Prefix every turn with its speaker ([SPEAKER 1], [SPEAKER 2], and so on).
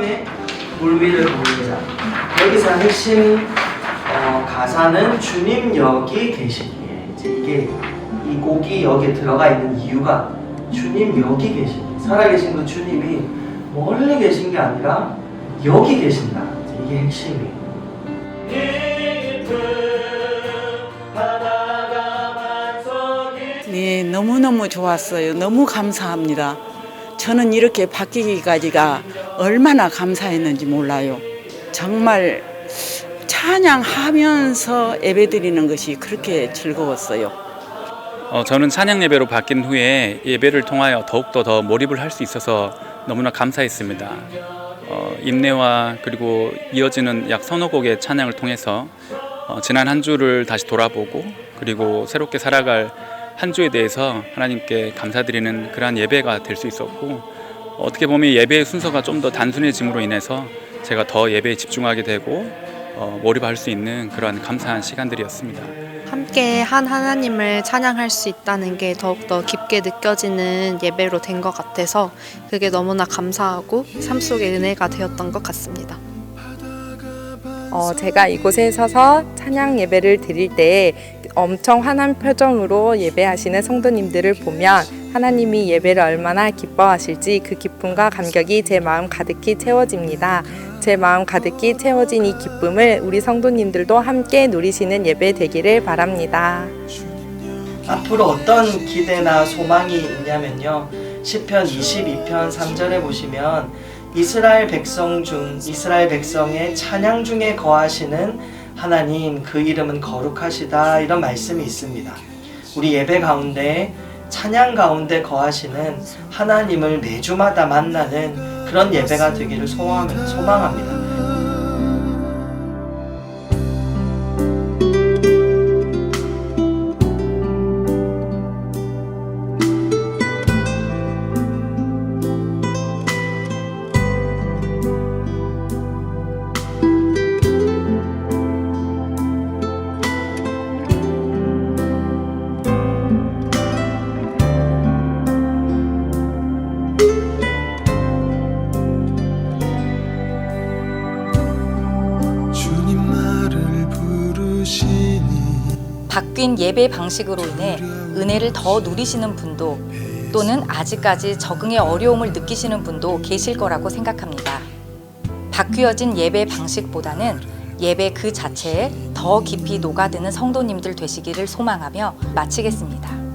[SPEAKER 1] 사람의 물 위를 보는 자. 여기서 핵심 어, 가사는 주님 여기 계시기에 이제 이게 이 곡이 여기에 들어가 있는 이유가 주님 여기 계시기 살아계신 그 주님이 멀리 계신 게 아니라 여기 계신다 이게 핵심이에요.
[SPEAKER 2] 네, 너무너무 좋았어요. 너무 감사합니다. 저는 이렇게 바뀌기까지가 얼마나 감사했는지 몰라요. 정말 찬양하면서 예배 드리는 것이 그렇게 즐거웠어요.
[SPEAKER 3] 어, 저는 찬양 예배로 바뀐 후에 예배를 통하여 더욱더 더 몰입을 할 수 있어서 너무나 감사했습니다. 어, 임내와 그리고 이어지는 약 서너 곡의 찬양을 통해서 어, 지난 한 주를 다시 돌아보고 그리고 새롭게 살아갈 한 주에 대해서 하나님께 감사드리는 그러한 예배가 될 수 있었고 어떻게 보면 예배의 순서가 좀 더 단순해짐으로 인해서 제가 더 예배에 집중하게 되고 어, 몰입할 수 있는 그러한 감사한 시간들이었습니다.
[SPEAKER 4] 함께 한 하나님을 찬양할 수 있다는 게 더욱더 깊게 느껴지는 예배로 된 것 같아서 그게 너무나 감사하고 삶 속의 은혜가 되었던 것 같습니다.
[SPEAKER 5] 어, 제가 이곳에 서서 찬양 예배를 드릴 때 엄청 환한 표정으로 예배하시는 성도님들을 보면 하나님이 예배를 얼마나 기뻐하실지 그 기쁨과 감격이 제 마음 가득히 채워집니다. 제 마음 가득히 채워진 이 기쁨을 우리 성도님들도 함께 누리시는 예배 되기를 바랍니다.
[SPEAKER 1] 앞으로 어떤 기대나 소망이 있냐면요. 시편 22편 3절에 보시면 이스라엘 백성 중 이스라엘 백성의 찬양 중에 거하시는 하나님 그 이름은 거룩하시다 이런 말씀이 있습니다. 우리 예배 가운데 찬양 가운데 거하시는 하나님을 매주마다 만나는 그런 예배가 되기를 소망합니다.
[SPEAKER 6] 바뀐 예배 방식으로 인해 은혜를 더 누리시는 분도 또는 아직까지 적응에 어려움을 느끼시는 분도 계실 거라고 생각합니다. 바뀌어진 예배 방식보다는 예배 그 자체에 더 깊이 녹아드는 성도님들 되시기를 소망하며 마치겠습니다.